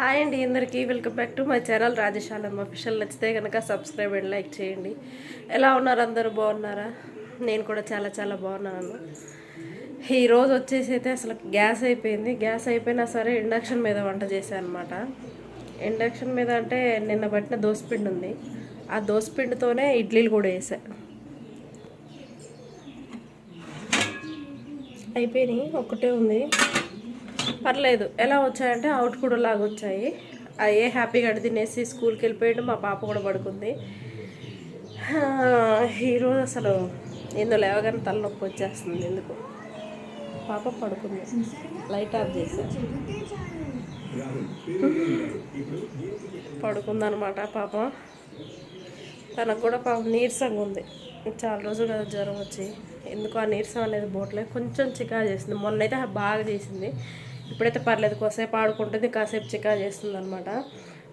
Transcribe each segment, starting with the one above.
Hi అండి అందరికీ. Welcome back to my channel రాజశాలం. Official నచ్చితే కనుక సబ్స్క్రైబ్ అండ్ లైక్ చేయండి. ఎలా ఉన్నారు అందరూ? బాగున్నారా? నేను కూడా చాలా చాలా బాగున్నాను. ఈరోజు వచ్చేసి అయితే అసలు గ్యాస్ అయిపోయింది. గ్యాస్ అయిపోయినా సరే ఇండక్షన్ మీద వంట చేశాను అనమాట ఇండక్షన్ మీద అంటే నిన్న పట్టిన దోసపిండి ఉంది. ఆ దోసపిండితోనే ఇడ్లీలు కూడా వేసా. అయిపోయినాయి. ఒకటే ఉంది. పర్లేదు. ఎలా వచ్చాయంటే అవుట్ కూడా లాగా వచ్చాయి. అయ్యే హ్యాపీగా తినేసి స్కూల్కి వెళ్ళిపోయాడు. మా పాప కూడా పడుకుంది. ఈరోజు అసలు ఏందో లేవగానే తలనొప్పి వచ్చేస్తుంది. ఎందుకు? పాప పడుకుంది. లైట్ ఆఫ్ చేసా. పడుకుందనమాట పాప. తనకు కూడా పాపం నీరసంగా ఉంది. చాలా రోజులు కదా జ్వరం వచ్చి. ఎందుకు ఆ నీరసం అనేది బోట్లే? కొంచెం చికా చేసింది. మొన్నైతే బాగా చేసింది. ఇప్పుడైతే పర్లేదు కాసేపు ఆడుకుంటుంది కాసేపు చికా చేస్తుంది అనమాట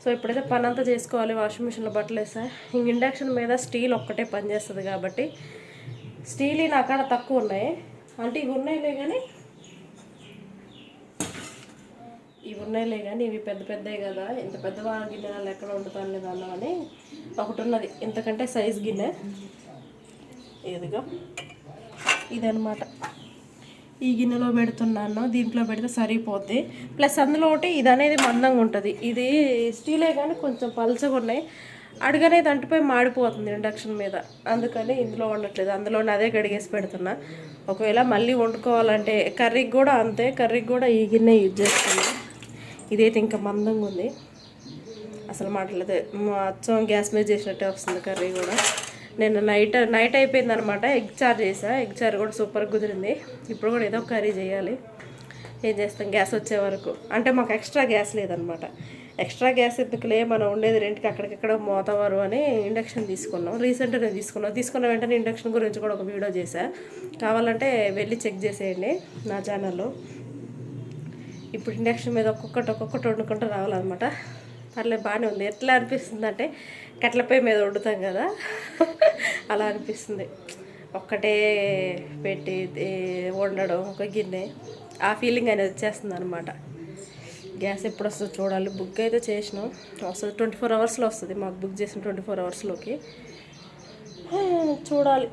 సో ఇప్పుడైతే పని అంతా చేసుకోవాలి వాషింగ్ మిషన్లో బట్టలు వేసా ఇంక ఇండక్షన్ మీద స్టీల్ ఒక్కటే పనిచేస్తుంది కాబట్టి. స్టీల్ నా కాడ తక్కువ ఉన్నాయి. అంటే ఇవి ఉన్నాయిలే కానీ ఇవి ఉన్నాయిలే కానీ ఇవి పెద్ద పెద్దవి కదా. ఇంత పెద్ద గిన్నెలు ఎక్కడ వండుతాను లేదా అన్నామని ఒకటి ఉన్నది. ఇంతకంటే సైజ్ గిన్నె. ఇదిగో. ఇదనమాట ఈ గిన్నెలో పెడుతున్నాను దీంట్లో పెడితే సరిపోద్ది. ప్లస్ అందులో ఒకటి ఇది అనేది మందంగా ఉంటుంది. ఇది స్టీలే కానీ కొంచెం పలచగా ఉన్నాయి. అడగనే అంటిపోయి మాడిపోతుంది ఇండక్షన్ మీద. అందుకని ఇందులో ఉండట్లేదు అందులోనే అదే గడిగేసి పెడుతున్నా. ఒకవేళ మళ్ళీ వండుకోవాలంటే కర్రీకి కూడా అంతే. కర్రీకి కూడా ఈ గిన్నె యూజ్ చేస్తున్నా. ఇదైతే ఇంకా మందంగా ఉంది. అసలు మాట్లాడితే అచ్చం గ్యాస్ మీద చేసినట్టే వస్తుంది కర్రీ కూడా. నేను నైట్ నైట్ అయిపోయింది అనమాట ఎగ్ చార్ చేసా. ఎగ్ చారు కూడా సూపర్ కుదిరింది. ఇప్పుడు కూడా ఏదో ఒక కర్రీ చేయాలి. ఏం చేస్తాం? గ్యాస్ వచ్చే వరకు. అంటే మాకు ఎక్స్ట్రా గ్యాస్ లేదనమాట. ఎక్స్ట్రా గ్యాస్ ఎందుకులే మనం ఉండేది రెంట్కి అక్కడికక్కడ మోతవారు అని ఇండక్షన్ తీసుకున్నాం. రీసెంట్గా తీసుకున్నాం. తీసుకున్న వెంటనే ఇండక్షన్ గురించి కూడా ఒక వీడియో చేశా. కావాలంటే వెళ్ళి చెక్ చేసేయండి నా ఛానల్లో ఇప్పుడు ఇండక్షన్ మీద ఒక్కొక్కటి ఒక్కొక్కటి వండుకుంటూ రావాలన్నమాట. పర్లేదు బాగానే ఉంది. ఎట్లా అనిపిస్తుంది అంటే కట్లపై మీద వండుతాం కదా అలా అనిపిస్తుంది. ఒక్కటే పెట్టి వండడం ఒక గిన్నె ఆ ఫీలింగ్ అనేది వచ్చేస్తుంది అనమాట గ్యాస్ ఎప్పుడు వస్తుందో చూడాలి. బుక్ అయితే చేసినాం. వస్తుంది ట్వంటీ ఫోర్ అవర్స్లో వస్తుంది. మాకు బుక్ చేసిన ట్వంటీ ఫోర్ అవర్స్లోకి. చూడాలి.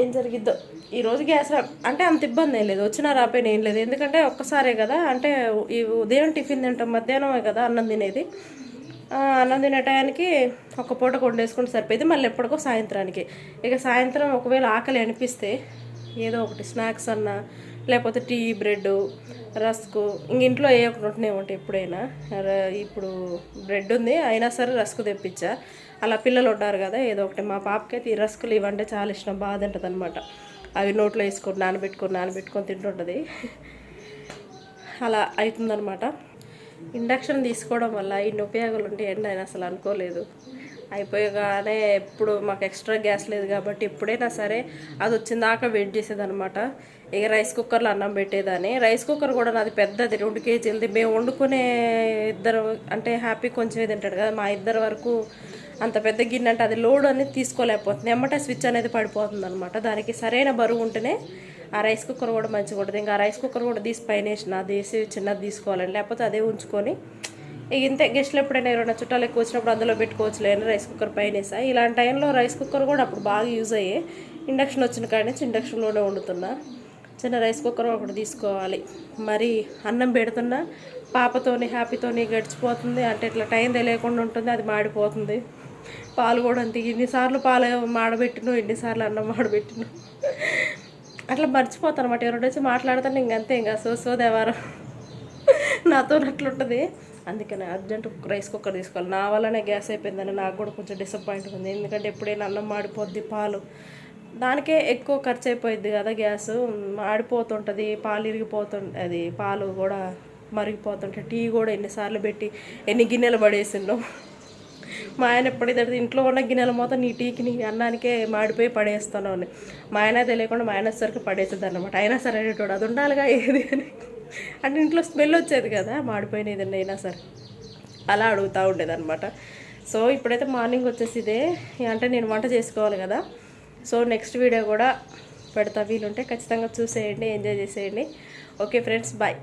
ఏం జరిగిద్దో. ఈరోజు గ్యాస్ రా అంటే అంత ఇబ్బంది ఏం లేదు. వచ్చినా రాపోయినా ఏం లేదు. ఎందుకంటే ఒక్కసారే కదా. అంటే ఈ ఉదయం టిఫిన్ తింటాం మధ్యాహ్నమే కదా అన్నం తినేది. అన్నం తినే టయానికి ఒక పూట వండేసుకుంటే సరిపోయింది. మళ్ళీ ఎప్పటికో సాయంత్రానికి. ఇక సాయంత్రం ఒకవేళ ఆకలి అనిపిస్తే ఏదో ఒకటి స్నాక్స్ అన్నా లేకపోతే టీ బ్రెడ్ రస్కు. ఇంక ఇంట్లో ఏ ఒకటి ఉంటూనే ఉంటాయి ఎప్పుడైనా. ఇప్పుడు బ్రెడ్ ఉంది అయినా సరే రస్క్ తెప్పించా. అలా పిల్లలు ఉంటారు కదా ఏదో ఒకటి. మా పాపకైతే ఈ రస్కులు ఇవంటే చాలా ఇష్టం బాధ ఉంటుంది అనమాట అవి నోట్లో వేసుకొని నానబెట్టుకొని నానబెట్టుకొని తింటుంటుంది. అలా అవుతుందనమాట ఇండక్షన్ తీసుకోవడం వల్ల ఇన్ని ఉపయోగాలు ఉంటాయండి నేను అసలు అనుకోలేదు. అయిపోయగానే ఎప్పుడు మాకు ఎక్స్ట్రా గ్యాస్ లేదు కాబట్టి ఎప్పుడైనా సరే అది వచ్చిందాక వెయిట్ చేసేదనమాట ఇక రైస్ కుక్కర్లో అన్నం పెట్టేదాన్ని. రైస్ కుక్కర్ కూడా నాది పెద్దది రెండు కేజీలది. మేము వండుకునే ఇద్దరు అంటే హ్యాపీ కొంచెం తింటాడు కదా మా ఇద్దరు వరకు అంత పెద్ద గిన్నె అంటే అది లోడ్ అనేది తీసుకోలేకపోతుంది. ఎమ్మటే స్విచ్ అనేది పడిపోతుంది అనమాట దానికి సరైన బరువు ఉంటేనే ఆ రైస్ కుక్కర్ కూడా మంచిగా ఉంటుంది. ఇంకా ఆ రైస్ కుక్కర్ కూడా తీసి పైన వేసిన అది వేసి చిన్నది తీసుకోవాలండి. లేకపోతే అదే ఉంచుకొని ఇంత ఇంతే గెస్ట్లు ఎప్పుడైనా ఎవరైనా చుట్టాలు ఎక్కువ వచ్చినప్పుడు అందులో పెట్టుకోవచ్చు లేని రైస్ కుక్కర్ పైన వేసా. ఇలాంటి టైంలో రైస్ కుక్కర్ కూడా అప్పుడు బాగా యూజ్ అయ్యే ఇండక్షన్ వచ్చిన కాడి నుంచి ఇండక్షన్లోనే వండుతున్నా. చిన్న రైస్ కుక్కర్ ఒకటి తీసుకోవాలి. మరి అన్నం పెడుతున్నా పాపతోని హ్యాపీతోని గడిచిపోతుంది. అంటే ఇట్లా టైం తెలియకుండా ఉంటుంది అది మాడిపోతుంది. పాలు కూడా అంతే. ఇన్నిసార్లు పాలు మాడబెట్టిను ఎన్నిసార్లు అన్నం మాడబెట్టిను. అట్లా మర్చిపోతాను అనమాట ఎవరు వచ్చి మాట్లాడతాను ఇంకంతే ఇంకా. సో సో దేవారం. నాతో అట్లుంటుంది అందుకని అర్జెంట్ రైస్ కుక్కర్ తీసుకోవాలి. నా వల్లనే గ్యాస్ అయిపోయిందని నాకు కూడా కొంచెం డిసప్పాయింట్ ఉంది. ఎందుకంటే ఎప్పుడైనా అన్నం మాడిపోద్ది పాలు. దానికే ఎక్కువ ఖర్చు అయిపోయింది కదా గ్యాస్. మాడిపోతుంటుంది పాలు ఇరిగిపోతుంది అది పాలు కూడా మరిగిపోతుంటే టీ కూడా ఎన్నిసార్లు పెట్టి ఎన్ని గిన్నెలు పడేసిండో మా ఆయన ఎప్పుడైతే ఇంట్లో ఉన్న గిన్నెల మొత్తం నీ టీకి నీ అన్నానికే మాడిపోయి పడేస్తాను అని. మా ఆయన తెలియకుండా మా ఆయన వచ్చేసరికి పడేస్తుంది అనమాట అయినా సరే అనేటోడు అది ఉండాలిగా ఏది అని. అంటే ఇంట్లో స్మెల్ వచ్చేది కదా మాడిపోయిన ఏదన్నా అయినా సరే. అలా అడుగుతూ ఉండేదన్నమాట. సో ఇప్పుడైతే మార్నింగ్ వచ్చేసి ఇదే. అంటే నేను వంట చేసుకోవాలి కదా. సో నెక్స్ట్ వీడియో కూడా పెడతా. వీలుంటే ఖచ్చితంగా చూసేయండి ఎంజాయ్ చేసేయండి. Okay friends bye.